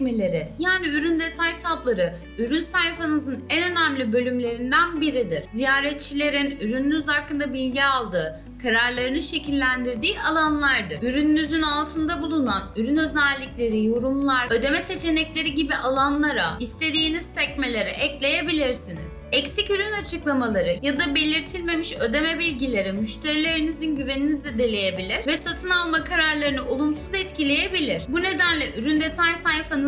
sekmeleri yani ürün detay tabları ürün sayfanızın en önemli bölümlerinden biridir. Ziyaretçilerin ürününüz hakkında bilgi aldığı, kararlarını şekillendirdiği alanlardır. Ürününüzün altında bulunan ürün özellikleri, yorumlar, ödeme seçenekleri gibi alanlara istediğiniz sekmeleri ekleyebilirsiniz. Eksik ürün açıklamaları ya da belirtilmemiş ödeme bilgileri müşterilerinizin güvenini zedeleyebilir ve satın alma kararlarını olumsuz etkileyebilir. Bu nedenle ürün detay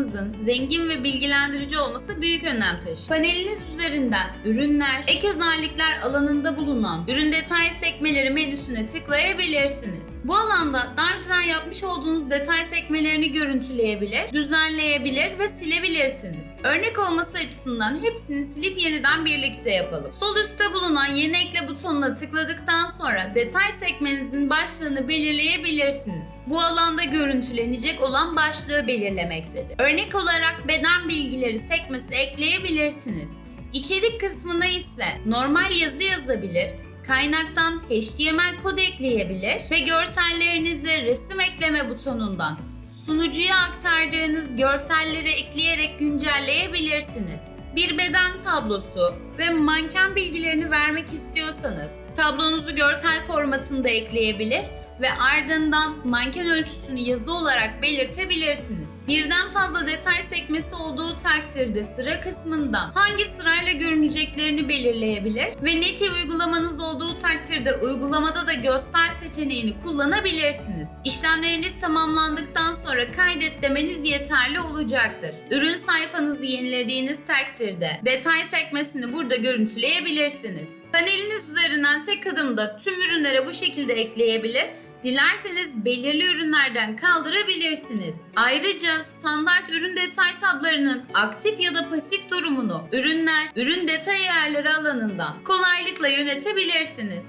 sayfanızın zengin ve bilgilendirici olması büyük önem taşır. Paneliniz üzerinden ürünler, ek özellikler alanında bulunan ürün detay sekmeleri menüsüne tıklayabilirsiniz. Bu alanda daha önceden yapmış olduğunuz detay sekmelerini görüntüleyebilir, düzenleyebilir ve silebilirsiniz. Örnek olması açısından hepsini silip yeniden birlikte yapalım. Sol üstte bulunan yeni ekle butonuna tıkladıktan sonra detay sekmenizin başlığını belirleyebilirsiniz. Bu alanda görüntülenecek olan başlığı belirlemektedir. Örnek olarak beden bilgileri sekmesi ekleyebilirsiniz. İçerik kısmına ise normal yazı yazabilir, kaynaktan HTML kod ekleyebilir ve görsellerinizi resim ekleme butonundan sunucuya aktardığınız görselleri ekleyerek güncelleyebilirsiniz. Bir beden tablosu ve manken bilgilerini vermek istiyorsanız tablonuzu görsel formatında ekleyebilir ve ardından manken ölçüsünü yazı olarak belirtebilirsiniz. Birden fazla detay sekmesi olduğu takdirde sıra kısmından hangi sırayla görüneceklerini belirleyebilir ve Neti uygulamanız olduğu takdirde uygulamada da göster seçeneğini kullanabilirsiniz. İşlemleriniz tamamlandıktan sonra kaydet demeniz yeterli olacaktır. Ürün sayfanızı yenilediğiniz takdirde detay sekmesini burada görüntüleyebilirsiniz. Paneliniz üzerinden tek adımda tüm ürünlere bu şekilde ekleyebilir Dilerseniz belirli ürünlerden kaldırabilirsiniz. Ayrıca standart ürün detay tablarının aktif ya da pasif durumunu ürünler, ürün detay ayarları alanından kolaylıkla yönetebilirsiniz.